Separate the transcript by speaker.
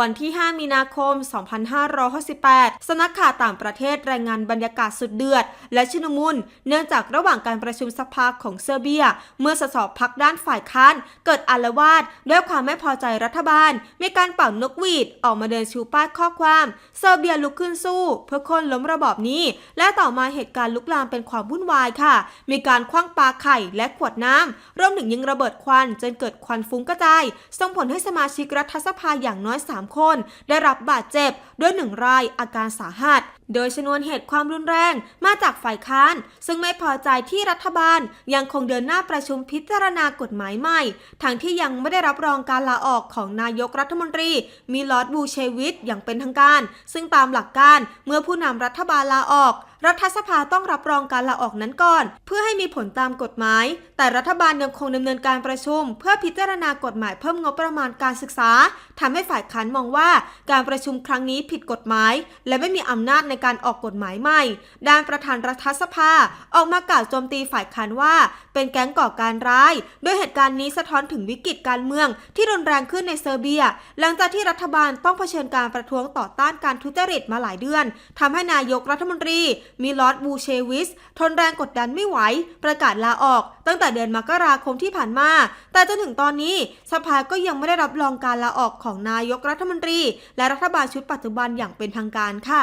Speaker 1: วันที่ 5 มีนาคม 2568สนักข่าวต่างประเทศรายงานบรรยากาศสุดเดือด และชุนมุนเนื่องจากระหว่างการประชุมสภาของเซอร์เบีย เมื่อสสพักด้านฝ่ายค้าน เกิดอาละวาดด้วยความไม่พอใจรัฐบาล มีการเป่านกหวีดออกมาเดินชูป้ายข้อความ เซอร์เบียลุกขึ้นสู้ เพื่อคนล้มระบอบนี้ และต่อมาเหตุการณ์ลุกลามเป็นความวุ่นวายค่ะ มีการคว้างปาไข่และขวดน้ำรวมถึงยิงระเบิดควันจนเกิดควันฟุ้งกระจายส่งผลให้สมาชิกรัฐสภาอย่างน้อย3คน ได้รับบาดเจ็บ ด้วยหนึ่งรายอาการสาหัสโดยชนวนเหตุความรุนแรงมาจากฝ่ายค้าน ซึ่งไม่พอใจที่รัฐบาลยังคงเดินหน้าประชุมพิจารณากฎหมายใหม่ ทั้งที่ยังไม่ได้รับรองการลาออกของนายกรัฐมนตรีมีลอดบูเชวิตอย่างเป็นทางการ ซึ่งตามหลักการเมื่อผู้นำรัฐบาลลาออกรัฐสภาต้องรับรองการลาออกนั้นก่อน เพื่อให้มีผลตามกฎหมาย แต่รัฐบาลยังคงดำเนินการประชุม เพื่อพิจารณากฎหมายเพิ่มงบประมาณการศึกษาทำให้ฝ่ายค้านมองว่า การประชุมครั้งนี้ผิดกฎหมาย และไม่มีอำนาจในการออกกฎหมายใหม่ ด้านประธานรัฐสภาออกมากล่าวโจมตีฝ่ายค้านว่า เป็นแก๊งก่อการร้าย โดยเหตุการณ์นี้สะท้อนถึงวิกฤตการเมืองที่รุนแรงขึ้นในเซอร์เบีย หลังจากที่รัฐบาลต้องเผชิญการประท้วงต่อต้านการทุจริตมาหลายเดือนทำให้นายกรัฐมนตรีมีลอดบูเชวิส ทนแรงกดดันไม่ไหว ประกาศลาออก ตั้งแต่เดือนมกราคมที่ผ่านมา แต่จนถึงตอนนี้สภาก็ยังไม่ได้รับรองการลาออกของนายกรัฐมนตรี และรัฐบาลชุดปัจจุบันอย่างเป็นทางการค่ะ